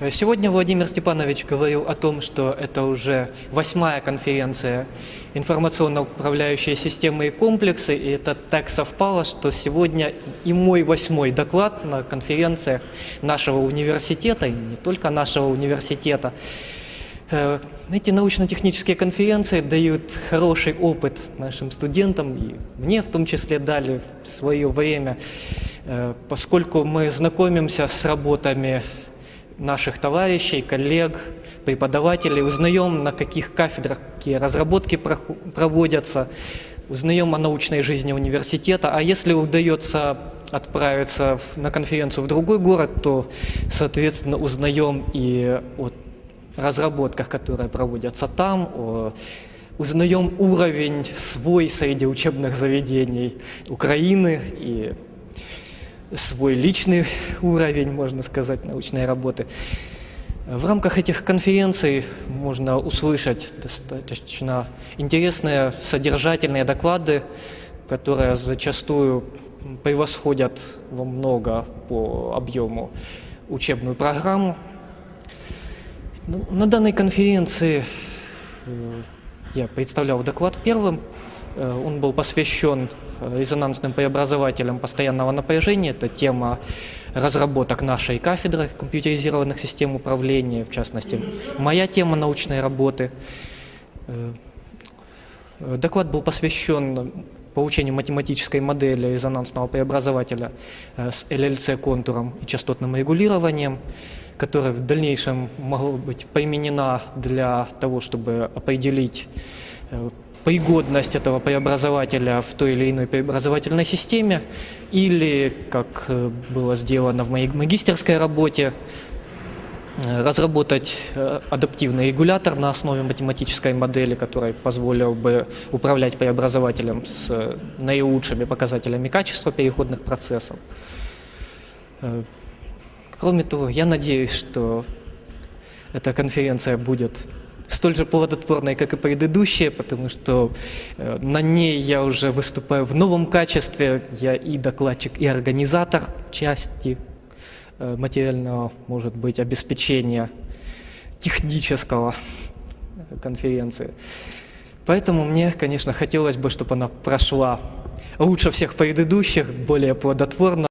Э, Сегодня Владимир Степанович говорил о том, что это уже восьмая конференция информационно-управляющие системы и комплексы, и это так совпало, что сегодня и мой восьмой доклад на конференциях нашего университета, и не только нашего университета. Э, Эти научно-технические конференции дают хороший опыт нашим студентам, и мне в том числе дали в свое время, э, поскольку мы знакомимся с работами наших товарищей, коллег, преподавателей, узнаем, на каких кафедрах какие разработки проводятся, узнаем о научной жизни университета. А если удается отправиться на конференцию в другой город, то, соответственно, узнаем и о разработках, которые проводятся там, о- узнаем уровень свой среди учебных заведений Украины и свой личный уровень, можно сказать, научной работы. В рамках этих конференций можно услышать достаточно интересные, содержательные доклады, которые зачастую превосходят во много по объему учебную программу. Ну, на данной конференции э, я представлял доклад первым. Э, Он был посвящен э, резонансным преобразователям постоянного напряжения. Это тема разработок нашей кафедры компьютеризированных систем управления, в частности, моя тема научной работы. Э, Доклад был посвящен получению математической модели резонансного преобразователя с LLC-контуром и частотным регулированием, которая в дальнейшем могла быть применена для того, чтобы определить пригодность этого преобразователя в той или иной преобразовательной системе, или, как было сделано в моей магистерской работе, разработать адаптивный регулятор на основе математической модели, который позволил бы управлять преобразователем с наилучшими показателями качества переходных процессов. Кроме того, я надеюсь, что эта конференция будет столь же плодотворной, как и предыдущая, потому что э, на ней я уже выступаю в новом качестве. Я и докладчик, и организатор части э, материального, может быть, обеспечения технического конференции. Поэтому мне, конечно, хотелось бы, чтобы она прошла лучше всех предыдущих, более плодотворно.